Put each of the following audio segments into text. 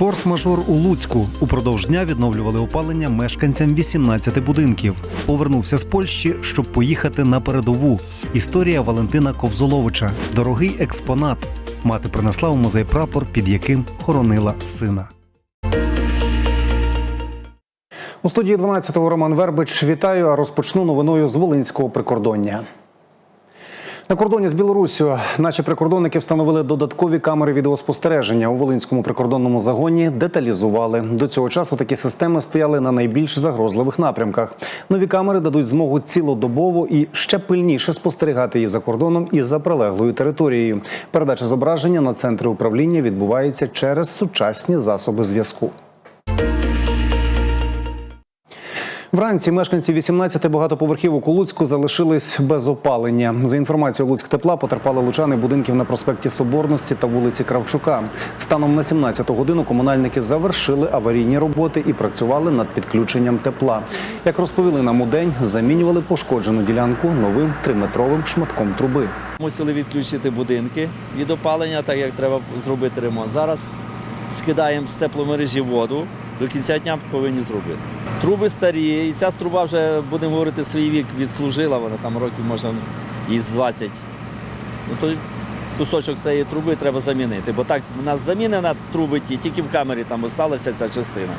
Форс-мажор у Луцьку упродовж дня відновлювали опалення мешканцям 18 будинків. Повернувся з Польщі, щоб поїхати на передову. Історія Валентина Ковзоловича. Дорогий експонат. Мати принесла у музей прапор, під яким хоронила сина. У студії 12-го Роман Вербич вітаю. А розпочну новиною з Волинського прикордоння. На кордоні з Білоруссю наші прикордонники встановили додаткові камери відеоспостереження у Волинському прикордонному загоні. Деталізували до цього часу. Такі системи стояли на найбільш загрозливих напрямках. Нові камери дадуть змогу цілодобово і ще пильніше спостерігати і за кордоном, і за прилеглою територією. Передача зображення на центри управління відбувається через сучасні засоби зв'язку. Вранці мешканці 18 багатоповерхівок у Луцьку залишились без опалення. За інформацією Луцьк тепла потерпали лучани будинків на проспекті Соборності та вулиці Кравчука. Станом на 17 годину комунальники завершили аварійні роботи і працювали над підключенням тепла. Як розповіли нам у день, замінювали пошкоджену ділянку новим триметровим шматком труби. Мусили відключити будинки від опалення, так як треба зробити ремонт. Зараз скидаємо з тепломережі воду. До кінця дня повинні зробити. Труби старі, і ця труба вже, будемо говорити, свій вік відслужила, вона там років можна із 20. Ну, то кусочок цієї труби треба замінити, бо так у нас замінена труби ті, тільки в камері там залишилася ця частина.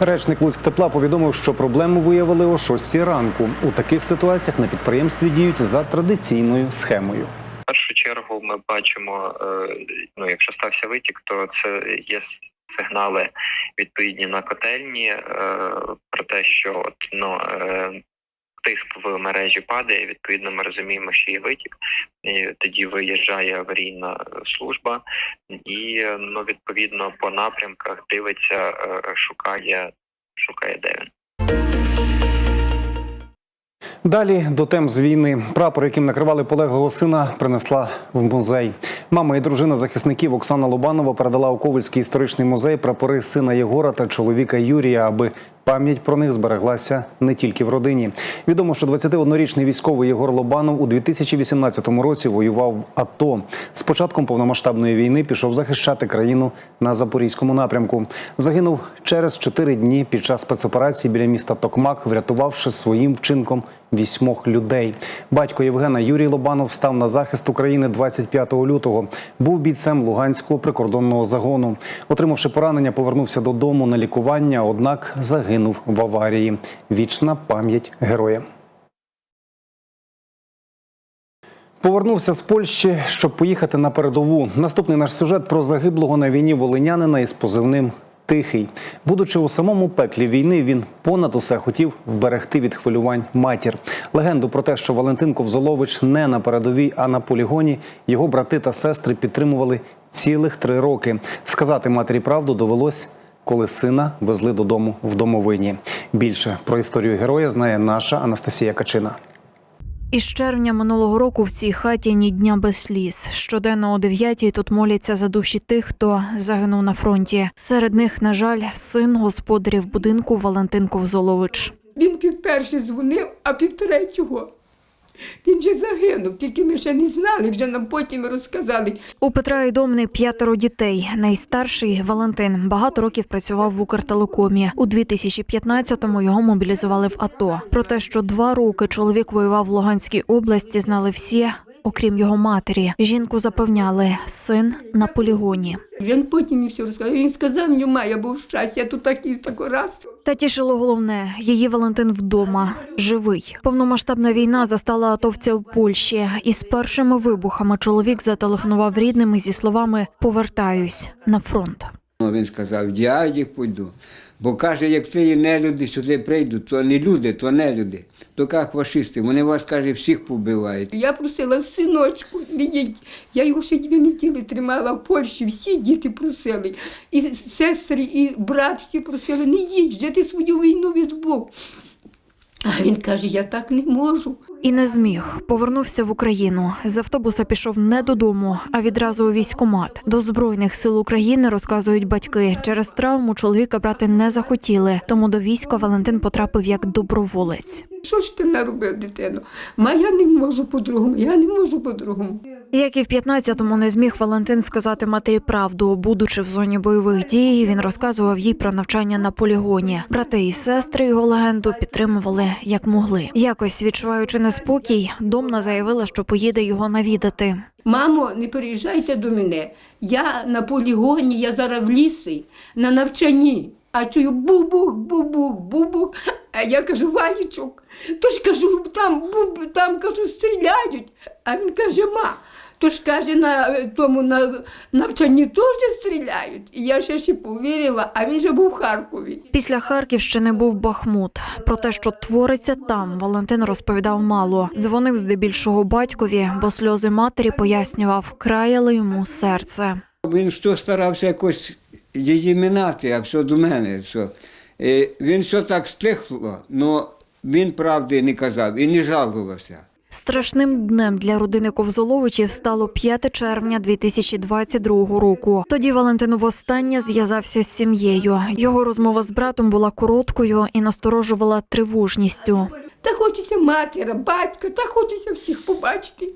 Речник Луцьк тепла повідомив, що проблему виявили о 6 ранку. У таких ситуаціях на підприємстві діють за традиційною схемою. В першу чергу ми бачимо, е, ну якщо стався витік, то це є сигнали відповідні на котельні е, про те, що от, ну, е, тиск в мережі падає. Відповідно, ми розуміємо, що є витік. І тоді виїжджає аварійна служба, і ну відповідно по напрямках дивиться, е, шукає, шукає де він. Далі до тем з війни. Прапор, яким накривали полеглого сина, принесла в музей. Мама і дружина захисників Оксана Лобанова передала у Ковальський історичний музей прапори сина Єгора та чоловіка Юрія, аби пам'ять про них збереглася не тільки в родині. Відомо, що 21-річний військовий Єгор Лобанов у 2018 році воював в АТО. З початком повномасштабної війни пішов захищати країну на запорізькому напрямку. Загинув через чотири дні під час спецоперації біля міста Токмак, врятувавши своїм вчинком вісьмох людей. Батько Євгена Юрій Лобанов став на захист України 25 лютого. Був бійцем Луганського прикордонного загону. Отримавши поранення, повернувся додому на лікування, однак загинув в аварії. Вічна пам'ять героя. Повернувся з Польщі, щоб поїхати на передову. Наступний наш сюжет про загиблого на війні волинянина із позивним Тихий. Будучи у самому пеклі війни, він понад усе хотів вберегти від хвилювань матір. Легенду про те, що Валентин Ковзолович не на передовій, а на полігоні, його брати та сестри підтримували цілих три роки. Сказати матері правду довелось. Коли сина везли додому в домовині. Більше про історію героя знає наша Анастасія Качина. Із червня минулого року в цій хаті ні дня без сліз. Щоденно о дев'ятій тут моляться за душі тих, хто загинув на фронті. Серед них, на жаль, син господарів будинку Валентин Ковзолович. Він пів перший дзвонив, а пів третього. Він же загинув, тільки ми ще не знали, вже нам потім розказали. У Петра Ідомни п'ятеро дітей. Найстарший Валентин багато років працював в Укртелекомі. У 2015-му його мобілізували в АТО. Про те, що два роки чоловік воював в Луганській області, знали всі, окрім його матері. Жінку запевняли, син на полігоні. Він потім мені все розказав. Він сказав, нема, я був щастя, я тут такий тако раз. Та тішило головне, її Валентин вдома живий. Повномасштабна війна застала атовця в Польщі. І з першими вибухами чоловік зателефонував рідним зі словами Повертаюсь на фронт. Ну, Він сказав, я їх пойду. Бо каже, як ті нелюди сюди прийдуть, то не люди, то не люди. То як фашисти, вони вас, каже, всіх побивають. Я просила синочку, не їдь. Я його ще дві неділі тримала в Польщі, всі діти просили. І сестри, і брат всі просили, не їдь, вже ти свою війну відбув. А він каже, я так не можу. І не зміг. Повернувся в Україну. З автобуса пішов не додому, а відразу у військкомат. До збройних сил України розказують батьки. Через травму чоловіка брати не захотіли. Тому до війська Валентин потрапив як доброволець. Що ж ти наробив, дитино? Ма я не можу по-другому, я не можу по-другому. Як і в 15-му не зміг Валентин сказати матері правду. Будучи в зоні бойових дій, він розказував їй про навчання на полігоні. Брати і сестри його легенду підтримували як могли. Якось відчуваючи неспокій, домна заявила, що поїде його навідати. Мамо, не переїжджайте до мене. Я на полігоні, я зараз в лісі, на навчанні. А чую бубух, бубух, бубух. А я кажу, Валічок, то ж кажу, там, буб, там кажу, стріляють. А він каже, ма. То ж каже, на е, тому на навчанні теж стріляють. І я ще ще повірила, а він же був в Харкові. Після Харківщини був Бахмут. Про те, що твориться там, Валентин розповідав мало. Дзвонив здебільшого батькові, бо сльози матері пояснював, краяли йому серце. Він що старався якось її минати, а все до мене. Все. Він все так стихло, але він правди не казав і не жалувався. Страшним днем для родини Ковзоловичів стало 5 червня 2022 року. Тоді Валентин востаннє зв'язався з сім'єю. Його розмова з братом була короткою і насторожувала тривожністю. Та хочеться матера, батька, та хочеться всіх побачити.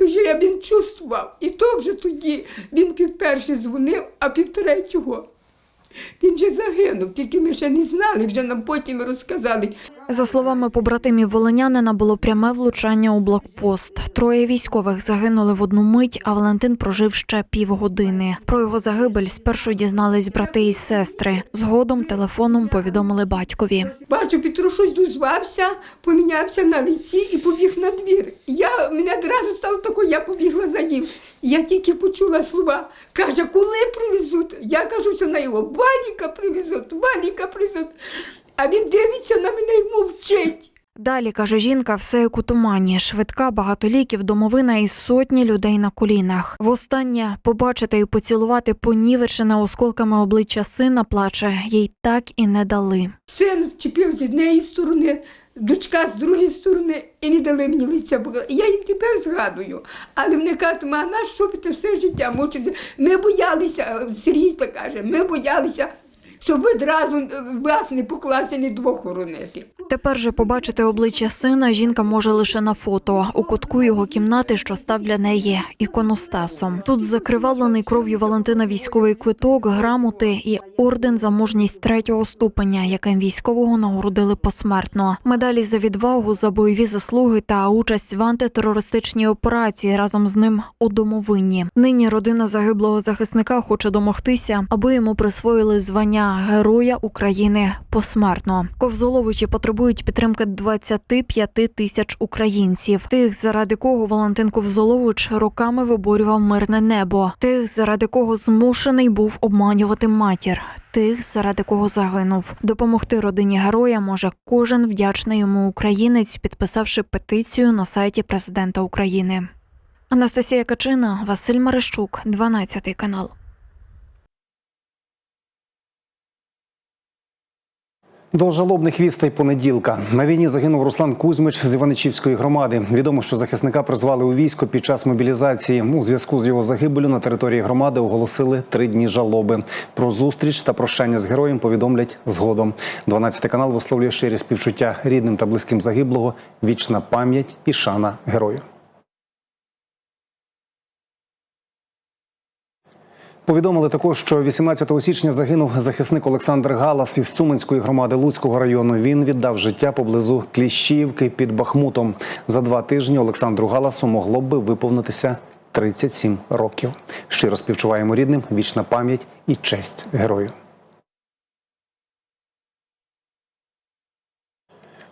Вже я він чувствував. І то вже тоді він півперше дзвонив, а півтретього. Він вже загинув, тільки ми ще не знали, вже нам потім розказали. За словами побратимів волинянина, було пряме влучання у блокпост. Троє військових загинули в одну мить, а Валентин прожив ще півгодини. Про його загибель спершу дізнались брати і сестри. Згодом телефоном повідомили батькові. Бачу, Петру щось дозвався, помінявся на лиці і побіг на двір. Я, мене одразу стало тако, я побігла за ним. Я тільки почула слова. Каже, коли привезуть? Я кажу, що на його валіка привезуть, валіка привезуть. А він дивиться на мене і мовчить. Далі каже жінка, все як у тумані. Швидка, багато ліків, домовина і сотні людей на колінах. Востаннє побачити і поцілувати понівечене осколками обличчя сина плаче, їй так і не дали. Син вчепив з однієї сторони, дочка з другої сторони, і не дали мені лиця. Я їм тепер згадую. Але вони кажуть, ма, на що все життя мучився? Ми боялися, Сергій так каже, ми боялися, щоб одразу е, вас не покласти, ні двох хоронити. Тепер же побачити обличчя сина жінка може лише на фото у кутку його кімнати, що став для неї іконостасом. Тут закривавлений кров'ю Валентина військовий квиток, грамоти і орден за мужність третього ступеня, яким військового нагородили посмертно. Медалі за відвагу, за бойові заслуги та участь в антитерористичній операції разом з ним у домовині. Нині родина загиблого захисника хоче домогтися, аби йому присвоїли звання Героя України посмертно. Ковзоловичі потребують підтримки 25 тисяч українців. Тих, заради кого Валентин Ковзолович роками виборював мирне небо, тих, заради кого змушений був обманювати матір. Тих, заради кого загинув, допомогти родині героя може кожен вдячний йому українець, підписавши петицію на сайті президента України. Анастасія Качина, Василь Марищук, 12 канал. До жалобних вістей понеділка на війні загинув Руслан Кузьмич з Іваничівської громади. Відомо, що захисника призвали у військо під час мобілізації. У зв'язку з його загибелю на території громади оголосили три дні жалоби. Про зустріч та прощання з героєм повідомлять згодом. 12 канал висловлює щирі співчуття рідним та близьким загиблого. Вічна пам'ять і шана герою. Повідомили також, що 18 січня загинув захисник Олександр Галас із Цуманської громади Луцького району. Він віддав життя поблизу Кліщівки під Бахмутом. За два тижні Олександру Галасу могло би виповнитися 37 років. Щиро співчуваємо рідним, вічна пам'ять і честь герою.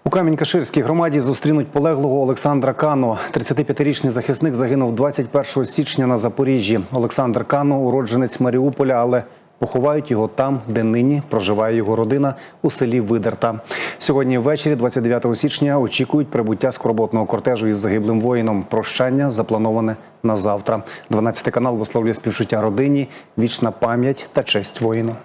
У Камінь-Каширській громаді зустрінуть полеглого Олександра Кано. 35-річний захисник загинув 21 січня на Запоріжжі. Олександр Кано уродженець Маріуполя, але поховають його там, де нині проживає його родина у селі Видерта. Сьогодні ввечері, 29 січня, очікують прибуття скорботного кортежу із загиблим воїном. Прощання заплановане на завтра. 12 канал висловлює співчуття родині, вічна пам'ять та честь воїну.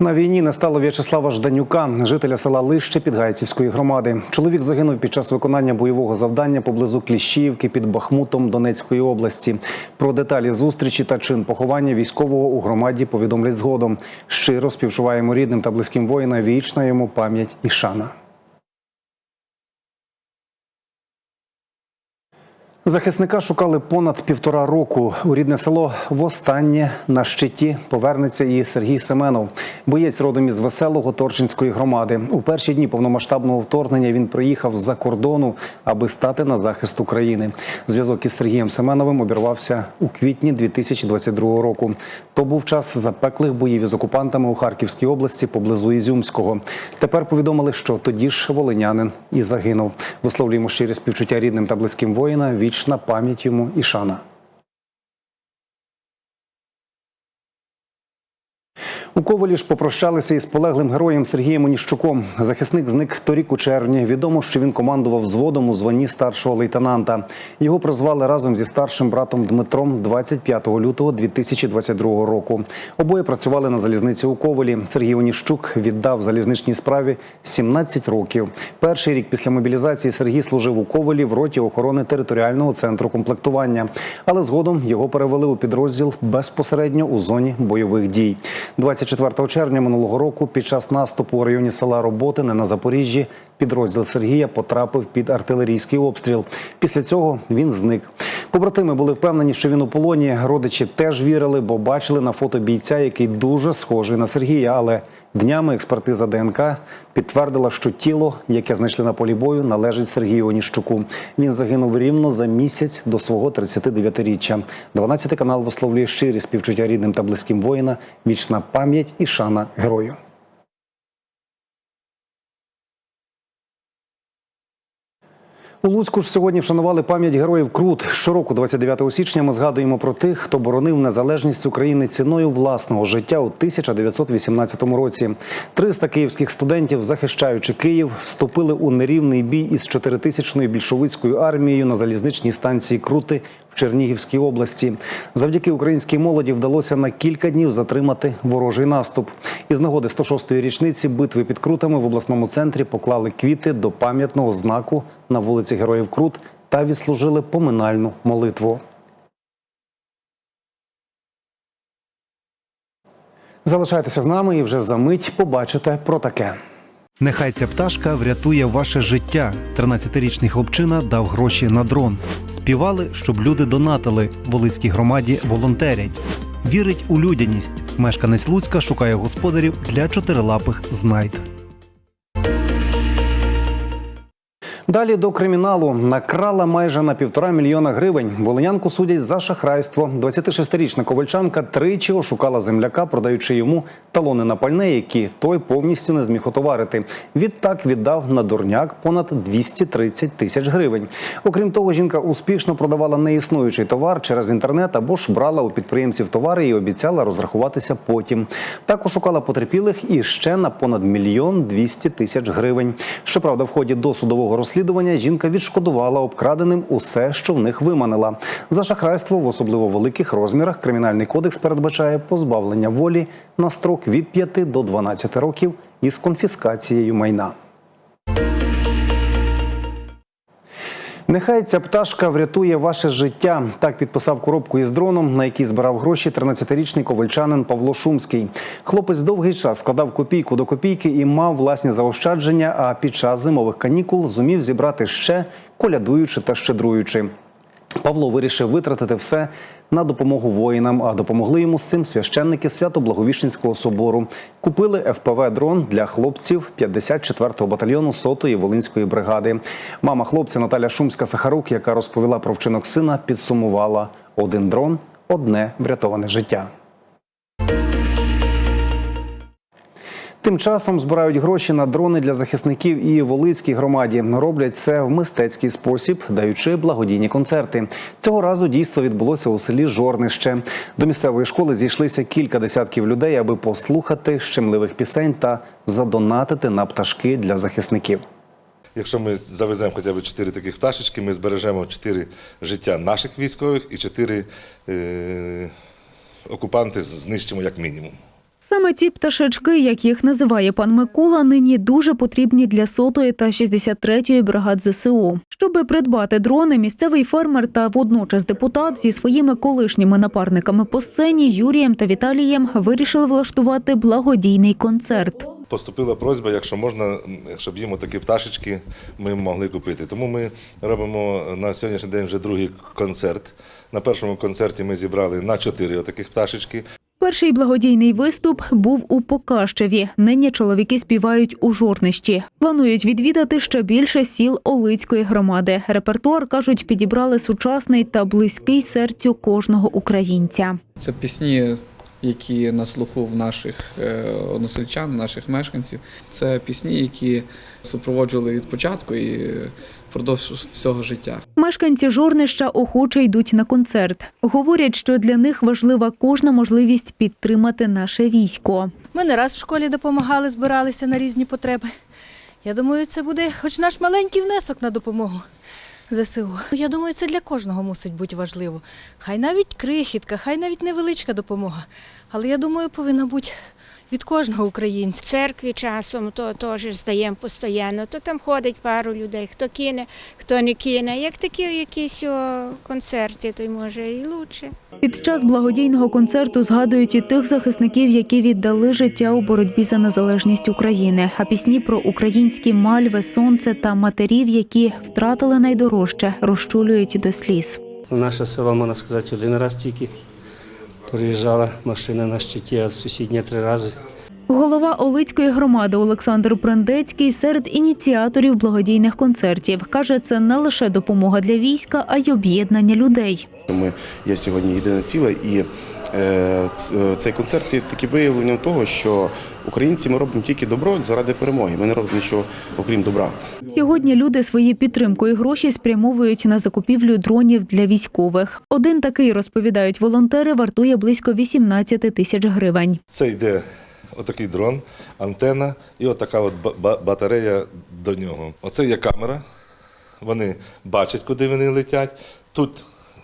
На війні не стало В'ячеслава Жданюка, жителя села Лище Підгайцівської громади. Чоловік загинув під час виконання бойового завдання поблизу Кліщіївки під Бахмутом Донецької області. Про деталі зустрічі та чин поховання військового у громаді повідомлять згодом. Щиро співчуваємо рідним та близьким воїна. Вічна йому пам'ять і шана. Захисника шукали понад півтора року. У рідне село востаннє на щиті повернеться і Сергій Семенов, боєць родом із веселого Торчинської громади. У перші дні повномасштабного вторгнення він приїхав з-за кордону, аби стати на захист України. Зв'язок із Сергієм Семеновим обірвався у квітні 2022 року. То був час запеклих боїв із окупантами у Харківській області поблизу Ізюмського. Тепер повідомили, що тоді ж волинянин і загинув. Висловлюємо щирі співчуття рідним та близьким воїна. Вічна пам'ять йому і шана. У Ковалі ж попрощалися із полеглим героєм Сергієм Оніщуком. Захисник зник торік у червні. Відомо, що він командував взводом у званні старшого лейтенанта. Його прозвали разом зі старшим братом Дмитром 25 лютого 2022 року. Обоє працювали на залізниці у Ковалі. Сергій Оніщук віддав залізничній справі 17 років. Перший рік після мобілізації Сергій служив у Ковалі в роті охорони територіального центру комплектування, але згодом його перевели у підрозділ безпосередньо у зоні бойових дій. 24 червня минулого року під час наступу у районі села Роботине на Запоріжжі підрозділ Сергія потрапив під артилерійський обстріл. Після цього він зник. Побратими були впевнені, що він у полоні. Родичі теж вірили, бо бачили на фото бійця, який дуже схожий на Сергія. Але днями експертиза ДНК підтвердила, що тіло, яке знайшли на полі бою, належить Сергію Оніщуку. Він загинув рівно за місяць до свого 39-річчя. 12 канал висловлює щирі співчуття рідним та близьким воїна, вічна пам'ять і шана герою. У Луцьку ж сьогодні вшанували пам'ять героїв Крут. Щороку, 29 січня, ми згадуємо про тих, хто боронив незалежність України ціною власного життя у 1918 році. 300 київських студентів, захищаючи Київ, вступили у нерівний бій із 4000-ю більшовицькою армією на залізничній станції Крути Чернігівській області. Завдяки українській молоді вдалося на кілька днів затримати ворожий наступ. Із нагоди 106-ї річниці битви під Крутами в обласному центрі поклали квіти до пам'ятного знаку на вулиці Героїв Крут та відслужили поминальну молитву. Залишайтеся з нами і вже за мить побачите про таке. Нехай ця пташка врятує ваше життя. 13-річний хлопчина дав гроші на дрон. Співали, щоб люди донатили. Волицькій громаді волонтерять. Вірить у людяність. Мешканець Луцька шукає господарів для чотирилапих знайд. Далі до криміналу накрала майже на півтора мільйона гривень. Волинянку судять за шахрайство. 26-річна ковальчанка тричі ошукала земляка, продаючи йому талони на пальне, які той повністю не зміг отоварити. Відтак віддав на дурняк понад 230 тисяч гривень. Окрім того, жінка успішно продавала неіснуючий товар через інтернет або ж брала у підприємців товари і обіцяла розрахуватися потім. Так ошукала потерпілих і ще на понад мільйон 200 тисяч гривень. Щоправда, в ході досудового розслідування жінка відшкодувала обкраденим усе, що в них виманила. За шахрайство в особливо великих розмірах кримінальний кодекс передбачає позбавлення волі на строк від 5 до 12 років із конфіскацією майна. Нехай ця пташка врятує ваше життя. Так підписав коробку із дроном, на якій збирав гроші 13-річний ковальчанин Павло Шумський. Хлопець довгий час складав копійку до копійки і мав власні заощадження. А під час зимових канікул зумів зібрати ще колядуючи та щедруючи. Павло вирішив витратити все на допомогу воїнам, а допомогли йому з цим священники Свято-Благовіщенського собору. Купили ФПВ-дрон для хлопців 54-го батальйону 100-ї Волинської бригади. Мама хлопця Наталя Шумська-Сахарук, яка розповіла про вчинок сина, підсумувала один дрон одне врятоване життя. Тим часом збирають гроші на дрони для захисників і Волицькій громаді. Роблять це в мистецький спосіб, даючи благодійні концерти. Цього разу дійство відбулося у селі Жорнище. До місцевої школи зійшлися кілька десятків людей, аби послухати щемливих пісень та задонатити на пташки для захисників. Якщо ми завеземо хоча б 4 таких пташечки, ми збережемо 4 життя наших військових і 4 е, окупанти знищимо як мінімум. Саме ці пташечки, як їх називає пан Микола, нині дуже потрібні для сотої та 63-ї бригад ЗСУ. Щоби придбати дрони, місцевий фермер та водночас депутат зі своїми колишніми напарниками по сцені Юрієм та Віталієм вирішили влаштувати благодійний концерт. Поступила просьба, якщо можна, щоб їм такі пташечки ми могли купити. Тому ми робимо на сьогоднішній день вже другий концерт. На першому концерті ми зібрали на чотири таких пташечки. Перший благодійний виступ був у Покащеві. Нині чоловіки співають у Жорнищі. Планують відвідати ще більше сіл Олицької громади. Репертуар кажуть, підібрали сучасний та близький серцю кожного українця. Це пісні, які на слуху в наших е, односельчан, наших мешканців. Це пісні, які супроводжували від початку і впродовж всього життя. Мешканці Жорнища охоче йдуть на концерт. Говорять, що для них важлива кожна можливість підтримати наше військо. Ми не раз в школі допомагали, збиралися на різні потреби. Я думаю, це буде хоч наш маленький внесок на допомогу ЗСУ. Я думаю, це для кожного мусить бути важливо. Хай навіть крихітка, хай навіть невеличка допомога. Але я думаю, повинна бути від кожного українця. В церкві часом то теж здаємо постійно, то там ходить пару людей, хто кине, хто не кине. Як такі якісь о, концерти, то й може і краще. Під час благодійного концерту згадують і тих захисників, які віддали життя у боротьбі за незалежність України. А пісні про українські мальви, сонце та матерів, які втратили найдорожче, розчулюють до сліз. Наше село, можна сказати, один раз тільки приїжджала машина на щиті, а в сусідні три рази. Голова Олицької громади Олександр Прендецький серед ініціаторів благодійних концертів каже, це не лише допомога для війська, а й об'єднання людей. Ми є сьогодні єдине ціле, і е, цей концерт є таке виявлення того, що українці ми робимо тільки добро заради перемоги. Ми не робимо нічого окрім добра. Сьогодні люди свої підтримку і гроші спрямовують на закупівлю дронів для військових. Один такий розповідають волонтери, вартує близько 18 тисяч гривень. Це йде отакий дрон, антена і отака от ба- ба- батарея до нього. Оце є камера. Вони бачать, куди вони летять. Тут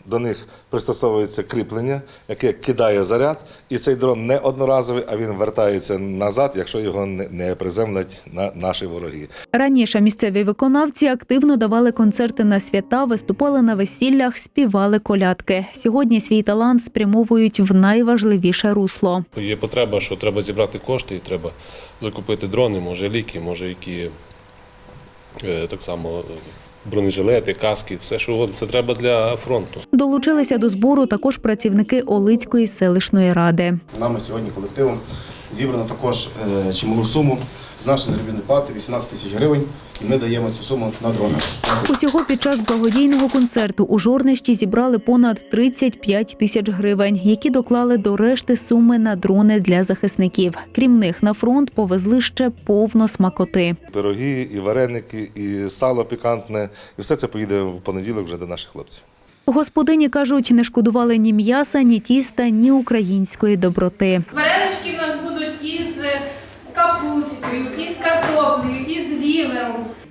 до них пристосовується кріплення, яке кидає заряд, і цей дрон не одноразовий, а він вертається назад, якщо його не- приземлять на наші вороги. Раніше місцеві виконавці активно давали концерти на свята, виступали на весіллях, співали колядки. Сьогодні свій талант спрямовують в найважливіше русло. Є потреба, що треба зібрати кошти, і треба закупити дрони, може ліки, може які е, так само е, бронежилети, каски, все, що це треба для фронту. Долучилися до збору також працівники Олицької селищної ради. Нами сьогодні колективом зібрано також е, чималу суму з нашої заробітної плати 18 тисяч гривень, і ми даємо цю суму на дрони. Усього під час благодійного концерту у Жорнищі зібрали понад 35 тисяч гривень, які доклали до решти суми на дрони для захисників. Крім них, на фронт повезли ще повно смакоти. Пироги, і вареники, і сало пікантне, і все це поїде в понеділок вже до наших хлопців. Господині кажуть, не шкодували ні м'яса, ні тіста, ні української доброти. Варенички в нас будуть із капустою, із картоплею, із.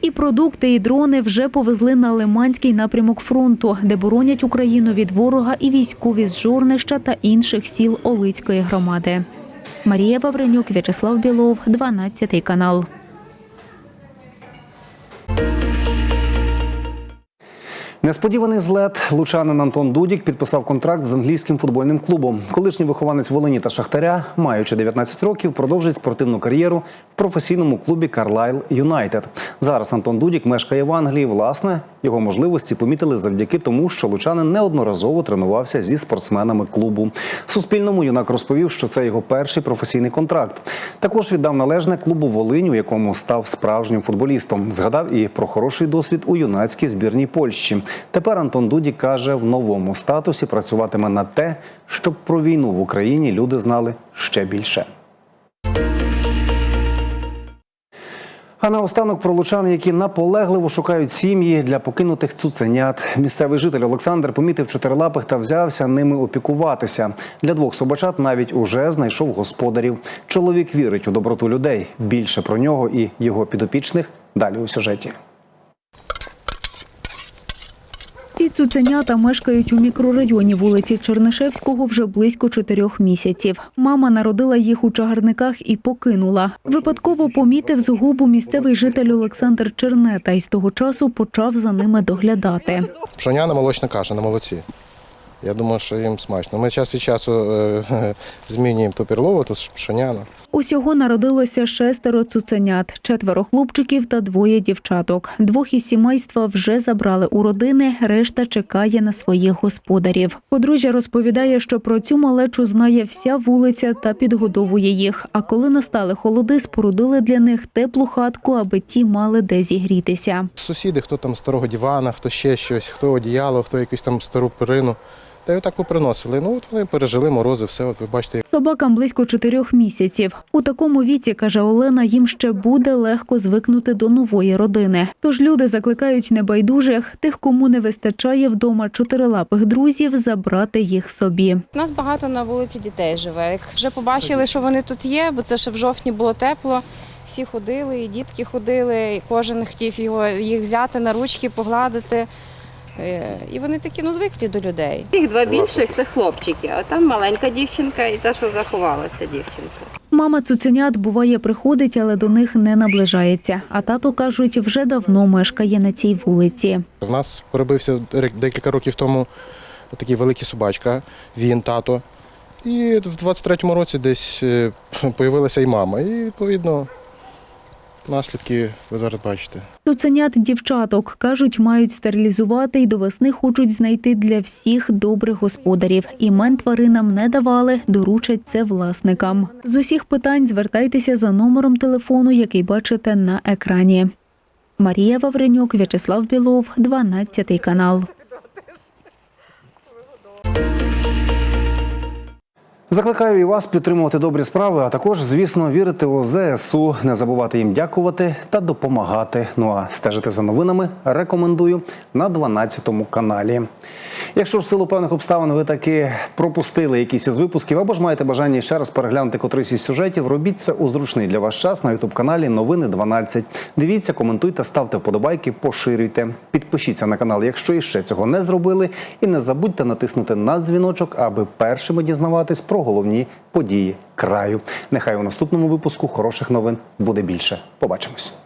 І продукти, і дрони вже повезли на Лиманський напрямок фронту, де боронять Україну від ворога і військові з Жорнища та інших сіл Олицької громади. Марія Вавренюк, В'ячеслав Білов, 12 канал. Несподіваний злет лучанин Антон Дудік підписав контракт з англійським футбольним клубом. Колишній вихованець Волині та Шахтаря, маючи 19 років, продовжить спортивну кар'єру в професійному клубі Карлайл Юнайтед. Зараз Антон Дудік мешкає в Англії. Власне, його можливості помітили завдяки тому, що лучанин неодноразово тренувався зі спортсменами клубу. Суспільному юнак розповів, що це його перший професійний контракт. Також віддав належне клубу Волинь, у якому став справжнім футболістом. Згадав і про хороший досвід у юнацькій збірній Польщі. Тепер Антон Дудік каже, в новому статусі працюватиме на те, щоб про війну в Україні люди знали ще більше. А наостанок про лучан, які наполегливо шукають сім'ї для покинутих цуценят. Місцевий житель Олександр помітив чотирилапих та взявся ними опікуватися. Для двох собачат навіть уже знайшов господарів. Чоловік вірить у доброту людей. Більше про нього і його підопічних далі у сюжеті. Ці цуценята мешкають у мікрорайоні вулиці Чернишевського вже близько чотирьох місяців. Мама народила їх у чагарниках і покинула. Випадково помітив згубу місцевий житель Олександр Чернета і з того часу почав за ними доглядати. Пшоняна молочна каша на молоці. Я думаю, що їм смачно. Ми час від часу е, змінюємо то перлову, то пшоняна. Усього народилося шестеро цуценят, четверо хлопчиків та двоє дівчаток. Двох із сімейства вже забрали у родини, решта чекає на своїх господарів. Подружжя розповідає, що про цю малечу знає вся вулиця та підгодовує їх. А коли настали холоди, спорудили для них теплу хатку, аби ті мали де зігрітися. Сусіди, хто там старого дивана, хто ще щось, хто одіяло, хто якусь там стару перину. Та й отак поприносили. Ну от вони пережили морози, все, от ви бачите, Собакам близько чотирьох місяців. У такому віці, каже Олена, їм ще буде легко звикнути до нової родини. Тож люди закликають небайдужих, тих, кому не вистачає вдома чотирилапих друзів, забрати їх собі. У нас багато на вулиці дітей живе. Як вже побачили, що вони тут є, бо це ще в жовтні було тепло. Всі ходили, і дітки ходили, і кожен хотів його їх взяти на ручки, погладити. Е, І вони такі ну звиклі до людей. Їх два більших це хлопчики, а там маленька дівчинка і та, що заховалася дівчинка. Мама цуценят буває приходить, але до них не наближається. А тато кажуть, вже давно мешкає на цій вулиці. В нас перебився рек- декілька років тому такий великий собачка, він, тато. І в 23-му році десь е, появилася і мама. І відповідно наслідки ви зараз бачите. Цуценят дівчаток кажуть, мають стерилізувати і до весни хочуть знайти для всіх добрих господарів. Імен тваринам не давали, доручать це власникам. З усіх питань звертайтеся за номером телефону, який бачите на екрані. Марія Вавренюк, В'ячеслав Білов, 12 канал. Закликаю і вас підтримувати добрі справи, а також, звісно, вірити у ЗСУ, не забувати їм дякувати та допомагати. Ну а стежити за новинами рекомендую на 12 каналі. Якщо в силу певних обставин ви таки пропустили якісь із випусків, або ж маєте бажання ще раз переглянути котрийсь із сюжетів, робіть це у зручний для вас час на ютуб каналі Новини 12. Дивіться, коментуйте, ставте вподобайки, поширюйте. Підпишіться на канал, якщо іще цього не зробили, і не забудьте натиснути на дзвіночок, аби першими дізнаватись головні події краю. Нехай у наступному випуску хороших новин буде більше. Побачимось.